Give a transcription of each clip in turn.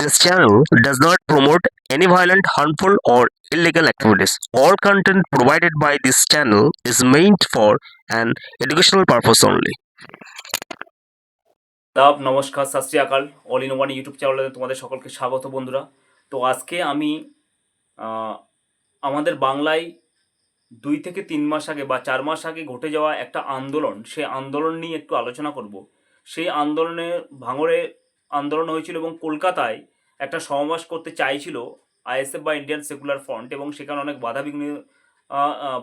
This channel does not promote any violent, harmful, or illegal activities. All content provided by this channel is meant for an educational purpose only. দাব নমস্কার সত শ্রী আকাল all in one YouTube চ্যানেলে তোমাদের সকলকে স্বাগত বন্ধুরা তো আজকে আমি আমাদের বাংলায় দুই থেকে তিন মাস আগে বা চার মাস আগে ঘটে যাওয়া একটা আন্দোলন সেই আন্দোলন নিয়ে একটু আলোচনা করব সেই আন্দোলনে ভাঙড়ে আন্দোলন হয়েছিল এবং কলকাতায় একটা সমাবেশ করতে চাইছিল আইএসএফ বা ইন্ডিয়ান সেকুলার ফ্রন্ট এবং সেখানে অনেক বাধা বিঘ্ন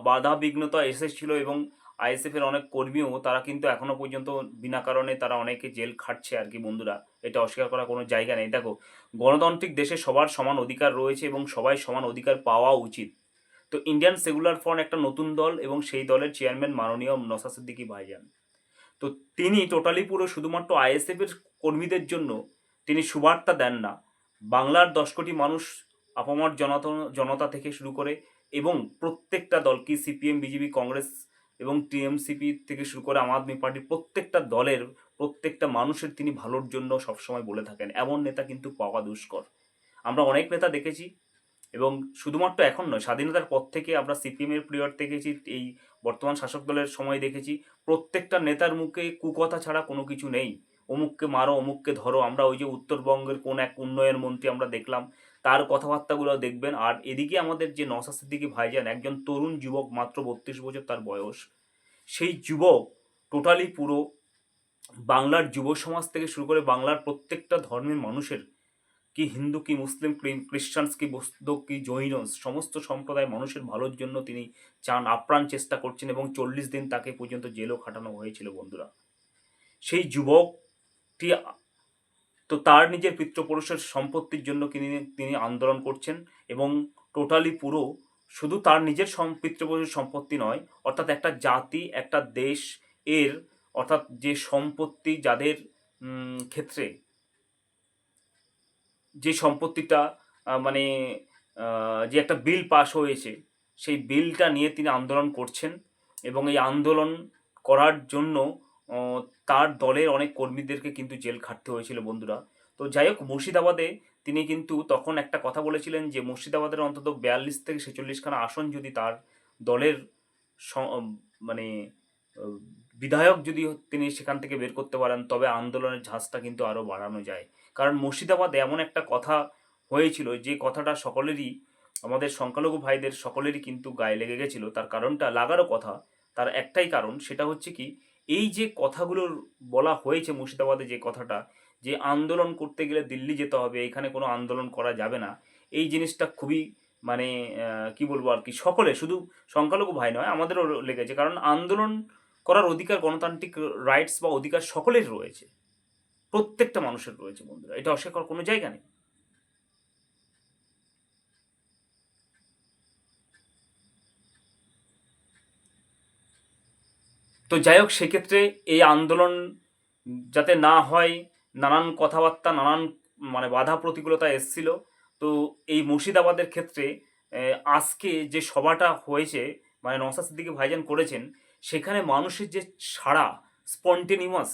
বাধা বিঘ্নতা এসেছিল এবং আইএসএফের অনেক কর্মীও তারা কিন্তু এখনও পর্যন্ত বিনা কারণে তারা অনেকে জেল খাটছে আর কি বন্ধুরা। এটা অস্বীকার করার কোনো জায়গা নেই। দেখো, গণতান্ত্রিক দেশে সবার সমান অধিকার রয়েছে এবং সবাই সমান অধিকার পাওয়া উচিত। তো ইন্ডিয়ান সেকুলার ফ্রন্ট একটা নতুন দল এবং সেই দলের চেয়ারম্যান মাননীয় নসা সিদ্দিকি ভাইজান। তো তিনি টোটালি পুরো শুধুমাত্র আইএসএফ এর কর্মীদের জন্য তিনি সুবার্তা দেন না। বাংলার দশ কোটি মানুষ আপামর জনতা জনতা থেকে শুরু করে এবং প্রত্যেকটা দল কি সিপিএম বিজেপি কংগ্রেস এবং টিএমসিপি থেকে শুরু করে আম আদমি পার্টির প্রত্যেকটা দলের, প্রত্যেকটা মানুষের তিনি ভালোর জন্য সবসময় বলে থাকেন। এমন নেতা কিন্তু পাওয়া দুষ্কর। আমরা অনেক নেতা দেখেছি এবং শুধুমাত্র এখন নয়, স্বাধীনতার পর থেকে আমরা সিপিএমের পিরিয়ড দেখেছি, এই বর্তমান শাসক দলের সময় দেখেছি। প্রত্যেকটা নেতার মুখে কুকথা ছাড়া কোনো কিছু নেই। অমুককে মারো, অমুককে ধরো। আমরা ওই যে উত্তরবঙ্গের কোন এক উন্নয়ন মন্ত্রী আমরা দেখলাম, তার কথাবার্তাগুলো দেখবেন। আর এদিকে আমাদের যে নসা সিদ্দিকি ভাইজান, একজন তরুণ যুবক, মাত্র বত্রিশ বছর তার বয়স, সেই যুবক টোটালি পুরো বাংলার যুব সমাজ থেকে শুরু করে বাংলার প্রত্যেকটা ধর্মের মানুষের কি হিন্দু, কি মুসলিম খ্রিস্টানস, কি বৌদ্ধ, কি জৈন, সমস্ত সম্প্রদায় মানুষের ভালোর জন্য তিনি চান, আপ্রাণ চেষ্টা করছেন এবং চল্লিশ দিন তাকে পর্যন্ত জেলও খাটানো হয়েছিল বন্ধুরা। সেই যুবকটি, তো তার নিজের পিতৃপুরুষের সম্পত্তির জন্য তিনি তিনি আন্দোলন করছেন এবং টোটালি পুরো শুধু তার নিজের পিতৃপুরুষের সম্পত্তি নয়, অর্থাৎ একটা জাতি, একটা দেশ এর, অর্থাৎ যে সম্পত্তি যাদের ক্ষেত্রে যে সম্পত্তিটা মানে যে একটা বিল পাশ হয়েছে, সেই বিলটা নিয়ে তিনি আন্দোলন করছেন এবং এই আন্দোলন করার জন্য তার দলের অনেক কর্মীদেরকে কিন্তু জেল খাটতে হয়েছিল বন্ধুরা। তো যাই হোক, মুর্শিদাবাদে তিনি কিন্তু তখন একটা কথা বলেছিলেন যে, মুর্শিদাবাদের অন্তত বিয়াল্লিশ থেকে ছেচল্লিশখানা আসন যদি তার দলের মানে বিধায়ক যদি তিনি সেখান থেকে বের করতে পারেন, তবে আন্দোলনের ঝাঁজটা কিন্তু আরও বাড়ানো যায়। কারণ মুর্শিদাবাদে এমন একটা কথা হয়েছিল যে কথাটা সকলেরই, আমাদের সংখ্যালঘু ভাইদের সকলেরই কিন্তু গায়ে লেগে গেছিল। তার কারণটা লাগারও কথা, তার একটাই কারণ সেটা হচ্ছে কি, এই যে কথাগুলোর বলা হয়েছে মুর্শিদাবাদে যে কথাটা, যে আন্দোলন করতে গেলে দিল্লি যেতে হবে, এখানে কোনো আন্দোলন করা যাবে না, এই জিনিসটা খুবই মানে কি বলব আর কি সকলে শুধু সংখ্যালঘু ভাই নয়, আমাদেরও লেগেছে। কারণ আন্দোলন করার অধিকার গণতান্ত্রিক রাইটস বা অধিকার সকলের রয়েছে। প্রত্যেকটা মানুষের রয়েছে বন্ধুরা, এটা অস্বীকার কোনো জায়গা নেই। তো যাই হোক, সেক্ষেত্রে এই আন্দোলন যাতে না হয়, নানান কথাবার্তা, নানান মানে বাধা প্রতিকূলতা এসছিল, তো এই মুর্শিদাবাদের ক্ষেত্রে আজকে যে সভাটা হয়েছে মানে নওসাদ সিদ্দিকী ভাইজান করেছেন, সেখানে মানুষের যে সাড়া স্পন্টেনিমাস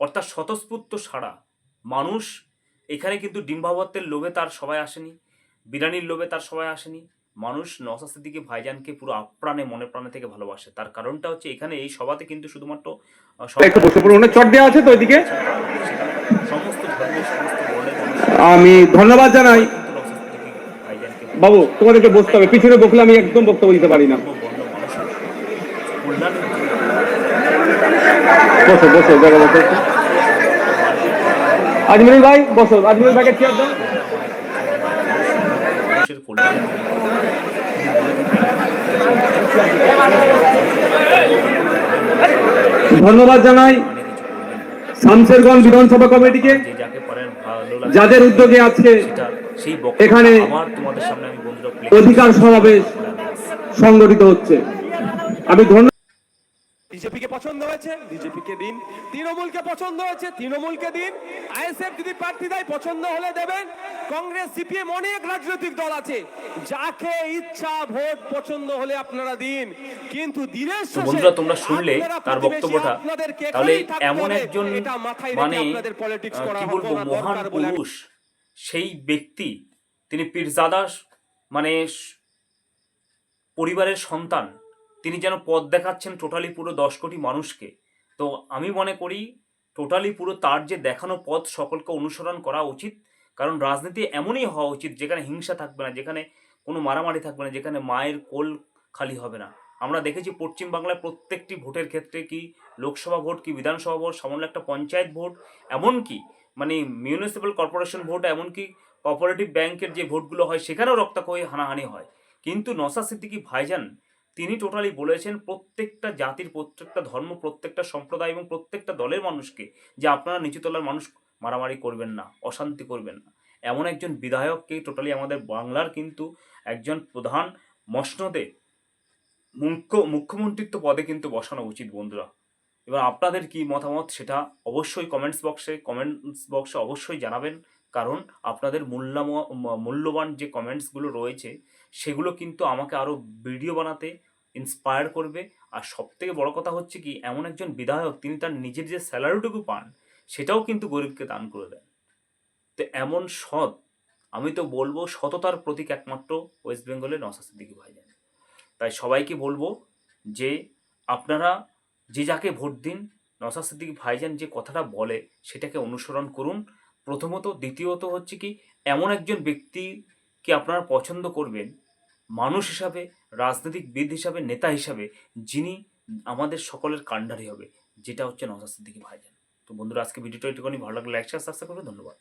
অর্থাৎ স্বতঃস্ফূর্ত সারা মানুষ এখানে কিন্তু ডিম্বাবতের লোভে তার সবাই আসেনি বিরানির লোভে তার সবাই আসেনি। মানুষ নওসাদ দিকে ভাইজানকে পুরো আপ্রাণে মনে প্রাণে থেকে ভালোবাসে। তার কারণটা হচ্ছে এখানে এই সভাতে কিন্তু শুধুমাত্র সবাই- একটু বসে পড়ুন চট দেওয়া আছে তো সমস্ত আমি ধন্যবাদ জানাই। বাবু তোমাদেরকে বসতে হবে পিছনে বসলে আমি একদম বক্তব্য দিতে পারি না ধর্ম, বর্ণ মানুষের কল্যাণের জন্য বসো বসো বসো আজমিরুল ভাই, বসো, আজমিরুল ভাইকে চেয়ার দাও ধন্যবাদ জানাই শামসেরগঞ্জ বিধানসভা কমিটিকে, যাদের উদ্যোগে আজকে এখানে অধিকার সমাবেশ সংগঠিত হচ্ছে। আমি ধন্য বিজেপিকে পছন্দ হয়েছে বিজেপিকে দিন। তৃণমূলকে পছন্দ হয়েছে তৃণমূলকে দিন। আইএসএফ যদি প্রার্থী দেয় পছন্দ হলে দেবেন। কংগ্রেস সিপিএম অনেক রাজনৈতিক দল আছে। যাকে ইচ্ছা ভোট পছন্দ হলে আপনারা দিন। কিন্তু দিনের শেষে বন্ধুরা তোমরা শুনলে তার বক্তব্যটা। তাহলে এমন একজন মানে কি বলব মহান পুরুষ সেই ব্যক্তি তিনি পীরজাদা মানে পরিবারের সন্তান। তিনি যেন পথ দেখাচ্ছেন টোটালি পুরো দশ কোটি মানুষকে। তো আমি মনে করি টোটালি পুরো তার যে দেখানো পথ সকলকে অনুসরণ করা উচিত। কারণ রাজনীতি এমনই হওয়া উচিত যেখানে হিংসা থাকবে না, যেখানে কোনো মারামারি থাকবে না, যেখানে মায়ের কোল খালি হবে না। আমরা দেখেছি পশ্চিম বাংলায় প্রত্যেকটি ভোটের ক্ষেত্রে কি লোকসভা ভোট কি বিধানসভা ভোট, সামান্য একটা পঞ্চায়েত ভোট, এমনকি মানে মিউনিসিপ্যাল কর্পোরেশন ভোট, এমনকি কোঅপারেটিভ ব্যাংকের যে ভোটগুলো হয়, সেখানেও রক্তাকয়ী হানাহানি হয়। কিন্তু নসা সিদ্দিকি ভাইজান তিনি টোটালি বলেছেন প্রত্যেকটা জাতির, প্রত্যেকটা ধর্ম, প্রত্যেকটা সম্প্রদায় এবং প্রত্যেকটা দলের মানুষকে যে আপনারা নিচুতলার মানুষ, মারামারি করবেন না, অশান্তি করবেন না। এমন একজন বিধায়ককে টোটালি আমাদের বাংলার কিন্তু একজন প্রধান মসনদে মুখ্য, মুখ্যমন্ত্রিত্ব পদে কিন্তু বসানো উচিত বন্ধুরা। এবার আপনাদের কি মতামত সেটা অবশ্যই কমেন্টস বক্সে কমেন্টস বক্সে অবশ্যই জানাবেন। কারণ আপনাদের মূল্যাম, মূল্যবান যে কমেন্টসগুলো রয়েছে সেগুলো কিন্তু আমাকে আরও ভিডিও বানাতে ইন্সপায়ার করবে। আর সবথেকে বড় কথা হচ্ছে কি, এমন একজন বিধায়ক, তিনি তার নিজের যে স্যালারিটুকু পান, সেটাও কিন্তু গরিবকে দান করে দেন। তো এমন সৎ, আমি তো বলব সততার প্রতীক একমাত্র ওয়েস্ট বেঙ্গলের নসা সিদ্দিকি ভাইজান। তাই সবাইকে বলব যে, আপনারা যে যাকে ভোট দিন নসা সিদ্দিকি ভাইজান যে কথাটা বলে, সেটাকে অনুসরণ করুন। প্রথমত, দ্বিতীয়ত হচ্ছে কি, এমন একজন ব্যক্তিকে আপনারা পছন্দ করবেন মানুষ হিসাবে রাজনৈতিকবিদ হিসাবে, নেতা হিসাবে, যিনি আমাদের সকলের কাণ্ডারি হবে, যেটা হচ্ছে নজর সিদ্দিকি ভাইজান। তো বন্ধুরা, আজকে ভিডিওটা একটুখানি ভালো লাগলে একসাথে সাবস্ক্রাইব করবে ধন্যবাদ।